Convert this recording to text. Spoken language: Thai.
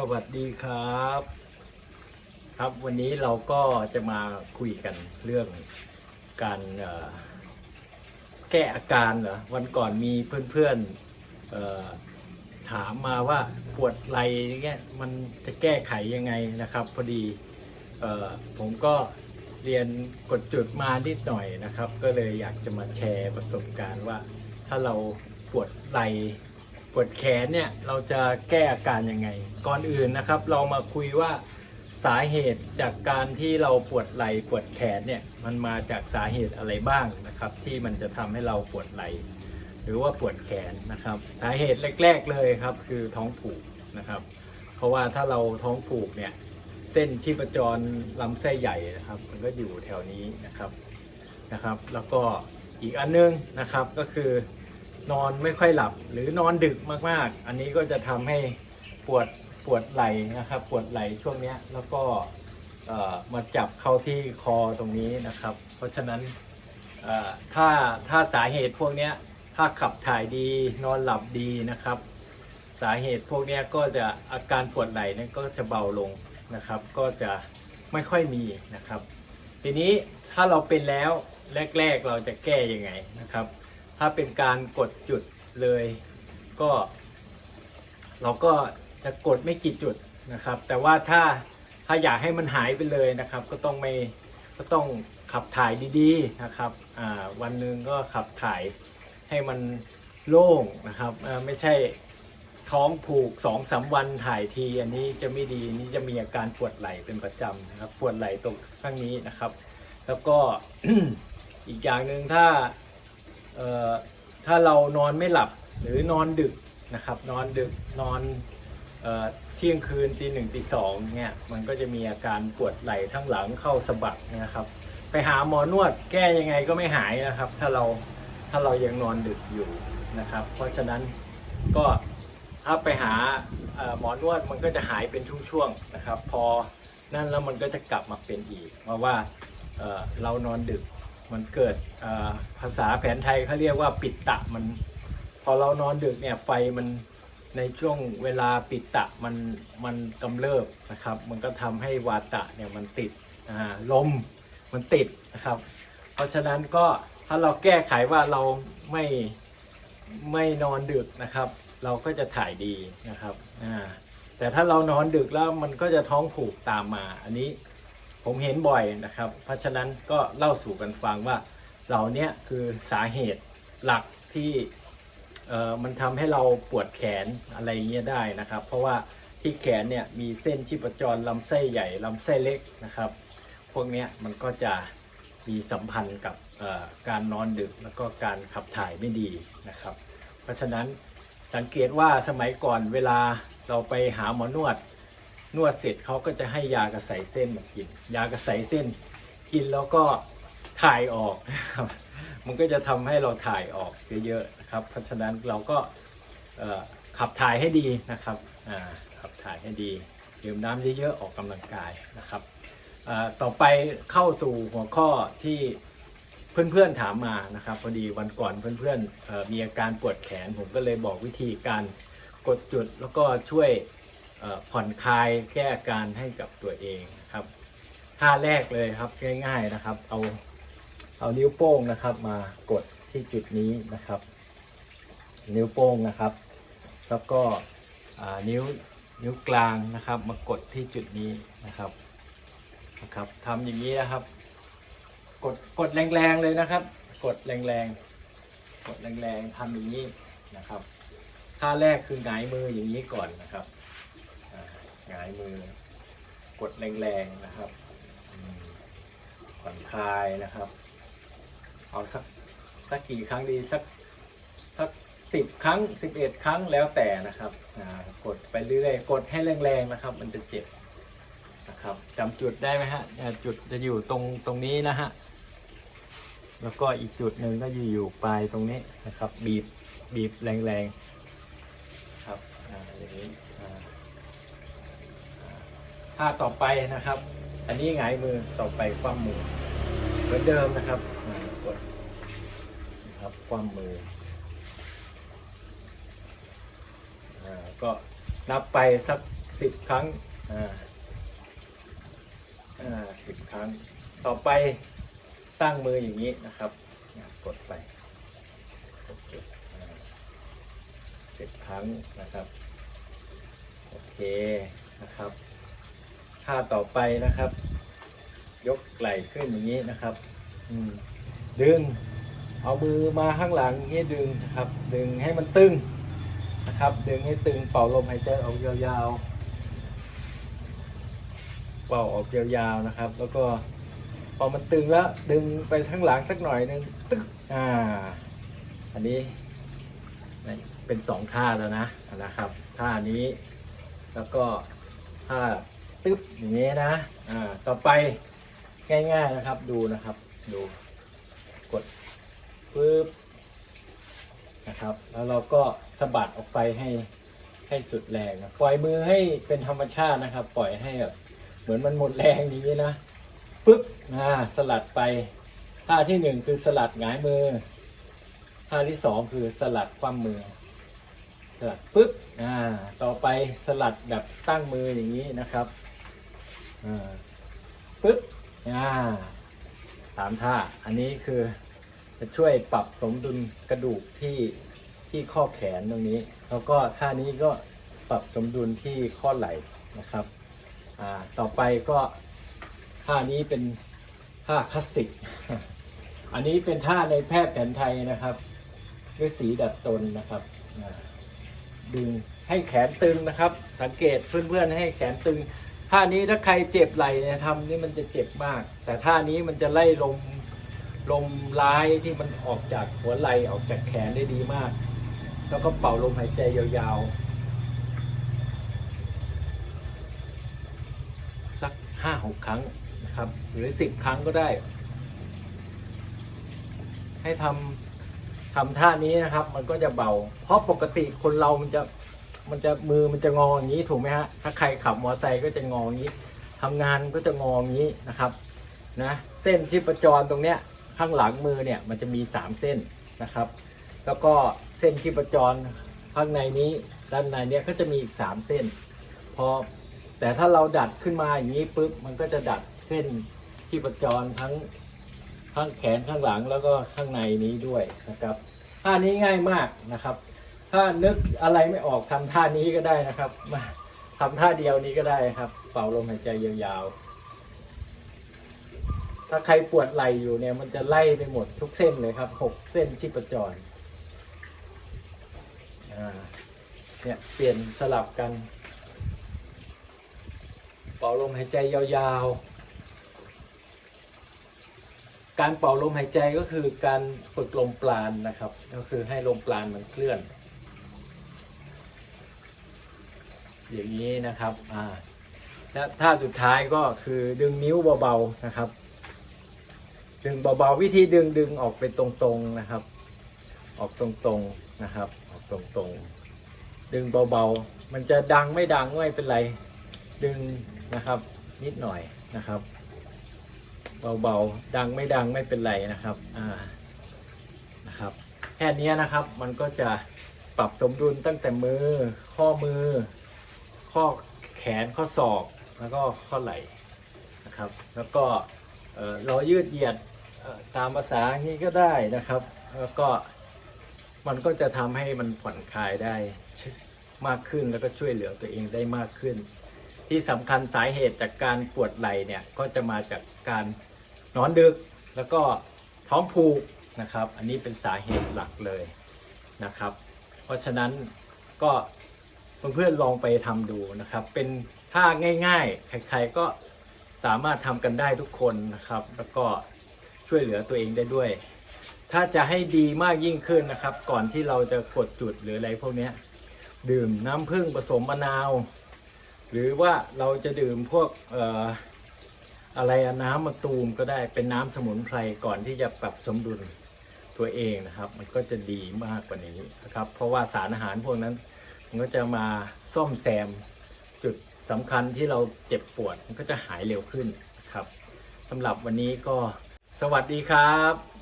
สวัสดีครับ ครับวันนี้เราก็จะมาคุยกันเรื่องการแก้อาการเหรอวันก่อนมีเพื่อนๆถามมาว่าปวดไหล่เงี้ยมันจะแก้ไขยังไงนะครับ พอดีผมก็เรียนกดจุดมานิดหน่อยนะครับ ก็เลยอยากจะมาแชร์ประสบการณ์ว่า ถ้าเราปวดไหล่ ปวดแขนเนี่ยเราจะแก้อาการยังไง ก่อนอื่นนะครับ เรามาคุยว่าสาเหตุจากการที่เราปวดไหล่ปวดแขนเนี่ยมันมาจากสาเหตุอะไรบ้างนะครับ ที่มันจะทำให้เราปวดไหล่หรือว่าปวดแขนนะครับ สาเหตุแรก ๆเลยครับคือท้องผูกนะครับ เพราะว่าถ้าเราท้องผูกเนี่ยเส้นชีพจรลำไส้ใหญ่นะครับ มันก็อยู่แถวนี้นะครับนะครับ แล้วก็อีกอันนึงนะครับก็คือ นอนไม่ค่อยหลับหรือนอนดึกมากๆ อันนี้ก็จะทำให้ปวดปวดไหล่นะครับ ปวดไหล่ช่วงนี้แล้วก็มาจับเข้าที่คอตรงนี้นะครับ เพราะฉะนั้นถ้าถ้าสาเหตุพวกนี้ถ้าขับถ่ายดีนอนหลับดีนะครับ สาเหตุพวกนี้ก็จะอาการปวดไหล่นี่ยก็จะเบาลงนะครับ ก็จะไม่ค่อยมีนะครับ ทีนี้ถ้าเราเป็นแล้วแรก ๆเราจะแก้ยังไงนะครับ ถ้าเป็นการกดจุดเลย ก็ เราก็จะกดไม่กี่จุดนะครับ แต่ว่าถ้าถ้าอยากให้มันหายไปเลยนะครับ ก็ต้องไม่ก็ต้องขับถ่ายดีๆนะครับวันหนึ่งก็ขับถ่ายให้มันโล่งนะครับไม่ใช่ท้องผูกสองสามวันถ่ายทีอันนี้จะไม่ดีนนี้จะมีอาการปวดไหล่เป็นประจำนะครับปวดไหล่ตรงข้างนี้นะครับ แล้วก็อีกอย่างหนึ่งถ้า ถ้าเรานอนไม่หลับหรือนอนดึกนะครับ นอนดึกนอนเที่ยงคืนตีหนึ่งตีสองเนี่ยมันก็จะมีอาการปวดไหล่ทั้งหลังเข้าสะบักนะครับ ไปหาหมอนวดแก้ยังไงก็ไม่หายนะครับ ถ้าเราถ้าเรายังนอนดึกอยู่นะครับ เพราะฉะนั้นก็ถ้าไปหาเอ่อหมอนวดมันก็จะหายเป็นช่วงๆนะครับ พอนั่นแล้วมันก็จะกลับมาเป็นอีก เพราะว่าเรานอนดึก มันเกิดภาษาแผนไทยเขาเรียกว่าปิดตะมัน พอเรานอนดึกเนี่ยไฟมันในช่วงเวลาปิดตะมันมันกำเริบนะครับ มันก็ทำให้วาตะเนี่ยมันติดลมมันติดนะครับ เพราะฉะนั้นก็ถ้าเราแก้ไขว่าเราไม่ไม่นอนดึกนะครับ เราก็จะถ่ายดีนะครับแต่ถ้าเรานอนดึกแล้วมันก็จะท้องผูกตามมาอันนี้ ผมเห็นบ่อยนะครับ เพราะฉะนั้นก็เล่าสู่กันฟังว่าเรานี้คือสาเหตุหลักที่มันทำให้เราปวดแขนอะไรเงี้ยได้นะครับ เพราะว่าที่แขนเนี่ยมีเส้นชีพจรลำไส้ใหญ่ลำไส้เล็กนะครับ พวกนี้มันก็จะมีสัมพันธ์กับการนอนดึกแล้วก็การขับถ่ายไม่ดีนะครับ เพราะฉะนั้นสังเกตว่าสมัยก่อนเวลาเราไปหาหมอนวด นวดเสร็จเขาก็จะให้ยากระใสเส้นมากิน ยากระใสเส้นกินแล้วก็ถ่ายออกนะครับมันก็จะทำให้เราถ่ายออกเยอะๆนะครับ เพราะฉะนั้นเราก็ขับถ่ายให้ดีนะครับขับถ่ายให้ดีดื่มน้ำเยอะๆออกกำลังกายนะครับต่อไปเข้าสู่หัวข้อที่เพื่อนๆถามมานะครับพอดีวันก่อนเพื่อนๆมีอาการปวดแขน ผมก็เลยบอกวิธีการกดจุดแล้วก็ช่วย ผ่อนคลายแก้อาการให้กับตัวเองนะครับท่าแรกเลยครับง่าย ๆนะครับ เอาเอานิ้วโป้งนะครับมากดที่จุดนี้นะครับ นิ้วโป้งนะครับ แล้วก็นิ้วนิ้วกลางนะครับ มากดที่จุดนี้นะครับนะครับทำอย่างนี้นะครับ กดกดแรงๆเลยนะครับ กดแรงๆกดแรงๆทำอย่างนี้นะครับท่าแรกคือหงายมืออย่างนี้ก่อนนะครับ หงายมือ กดแรงๆนะครับผ่อนคลายนะครับ เอาสักสักกี่ครั้งดีสักสักสิบครั้งสิบเอ็ดครั้งแล้วแต่นะครับกดไปเรื่อยๆกดให้แรงๆนะครับ มันจะเจ็บนะครับจำจุดได้ไหมฮะจุดจะอยู่ตรงตรงนี้นะฮะแล้วก็อีกจุดหนึ่งก็อยู่อยู่ปลายตรงนี้นะครับ บีบบีบแรงๆครับอ่าอย่างนี้อ่า ท่าต่อไปนะครับ อันนี้หงายมือต่อไปคว่ำมือเหมือนเดิมนะครับกดนะครับคว่ำมืออก็นับไปสักสิบครั้งอ่าสิบครั้ง ต่อไปตั้งมืออย่างนี้นะครับ กดไปโอเคสิบครั้งนะครับ โอเคนะครับ ท่าต่อไปนะครับ ยกไหล่ขึ้นอย่างนี้นะครับ อืมดึง เอามือมาข้างหลังนี้ดึงนะครับ ดึงให้มันตึงนะครับ ดึงให้ตึงเป่าลมหายใจออกยาวๆเป่าออกยาวๆนะครับ แล้วก็พอมันตึงแล้วดึงไปข้างหลังสักหน่อยนึงตึ๊กอ่า อันนี้เป็นสองท่าแล้วนะนะครับท่านี้แล้วก็ท่า ตึ๊บอย่างนี้นะ อ่า ต่อไปง่ายๆนะครับ ดูนะครับ ดู กดปึ๊บนะครับ แล้วเราก็สะบัดออกไปให้ให้สุดแรงนะปล่อยมือให้เป็นธรรมชาตินะครับ ปล่อยให้แบบเหมือนมันหมดแรงอย่างนี้นะปึ๊บอ่าสลัดไปท่าที่หนึ่งคือสลัดหงายมือท่าที่สองคือสลัดคว่ำมือ สลัดปึ๊บอ่าต่อไปสลัดแบบตั้งมืออย่างนี้นะครับ ปึ๊บอ่าสามท่า อันนี้คือจะช่วยปรับสมดุลกระดูกที่ที่ข้อแขนตรงนี้ แล้วก็ท่านี้ก็ปรับสมดุลที่ข้อไหล่นะครับอ่าต่อไปก็ท่านี้เป็นท่าคลาสสิก อันนี้เป็นท่าในแพทย์แผนไทยนะครับฤาษีดัดตนนะครับดึงให้แขนตึงนะครับ สังเกตเพื่อนๆให้แขนตึง ท่านี้ถ้าใครเจ็บไหล่เนี่ยทำนี่มันจะเจ็บมาก แต่ท่านี้มันจะไล่ลมลมร้ายที่มันออกจากหัวไหล่ออกจากแขนได้ดีมาก แล้วก็เป่าลมหายใจยาวๆ สักห้าหกครั้งนะครับ หรือสิบครั้งก็ได้ ให้ทำทำท่านี้นะครับ มันก็จะเบา เพราะปกติคนเรามันจะ มันจะมือมันจะงออย่างนี้ถูกไหมฮะถ้าใครขับมอเตอร์ไซค์ก็จะงออย่างนี้ทำงานก็จะงออย่างนี้นะครับนะเส้นที่ประจรตรงเนี้ยข้างหลังมือเนี่ยมันจะมี 3 เส้นนะครับ แล้วก็เส้นที่ประจรข้างในนี้ด้านในเนี้ยก็จะมีอีก 3 เส้น พอแต่ถ้าเราดัดขึ้นมาอย่างนี้ปุ๊บมันก็จะดัดเส้นที่ประจรทั้งข้างแขนข้างหลังแล้วก็ข้างในนี้ด้วยนะครับท่านี้ง่ายมากนะครับ ถ้านึกอะไรไม่ออกทำท่านี้ก็ได้นะครับ มาทำท่าเดียวนี้ก็ได้ครับ เป่าลมหายใจยาวๆ ถ้าใครปวดไหล่อยู่เนี่ย มันจะไล่ไปหมดทุกเส้นเลยครับหกเส้นชีพจรอ่าเนี่ยเปลี่ยนสลับกัน เป่าลมหายใจยาวๆ การเป่าลมหายใจก็คือการฝึกลมปราณนะครับ ก็คือให้ลมปราณมันเคลื่อน อย่างนี้นะครับอ่าและท่าสุดท้ายก็คือดึงนิ้วเบาๆนะครับ ดึงเบาๆวิธีดึงดึงออกไปตรงๆนะครับ ออกตรงๆนะครับ ออกตรงๆ ดึงเบาๆ มันจะดังไม่ดังไม่เป็นไร ดึงนะครับนิดหน่อยนะครับ เบาๆ ดังไม่ดังไม่เป็นไรนะครับอ่านะครับแค่นี้นะครับมันก็จะปรับสมดุลตั้งแต่มือข้อมือ ข้อแขนข้อศอกแล้วก็ข้อไหล่นะครับ แล้วก็เรายืดเหยียดตามภาษาอย่างนี้ก็ได้นะครับ แล้วก็มันก็จะทำให้มันผ่อนคลายได้มากขึ้นแล้วก็ช่วยเหลือตัวเองได้มากขึ้น ที่สำคัญสาเหตุจากการปวดไหล่เนี่ยก็จะมาจากการนอนดึกแล้วก็ท้องผูกนะครับ อันนี้เป็นสาเหตุหลักเลยนะครับ เพราะฉะนั้นก็ เพื่อนๆลองไปทำดูนะครับ เป็นท่าง่ายๆ ใครๆก็สามารถทำกันได้ทุกคนนะครับ แล้วก็ช่วยเหลือตัวเองได้ด้วย ถ้าจะให้ดีมากยิ่งขึ้นนะครับ ก่อนที่เราจะกดจุดหรืออะไรพวกนี้ดื่มน้ำผึ้งผสมมะนาว หรือว่าเราจะดื่มพวกอออะไรน้ำมะตูมก็ได้เป็นน้ำสมุนไพรก่อนที่จะปรับสมดุลตัวเองนะครับ มันก็จะดีมากกว่านี้นะครับ เพราะว่าสารอาหารพวกนั้น มันก็จะมาซ่อมแซมจุดสำคัญที่เราเจ็บปวดมันก็จะหายเร็วขึ้นครับสำหรับวันนี้ก็สวัสดีครับ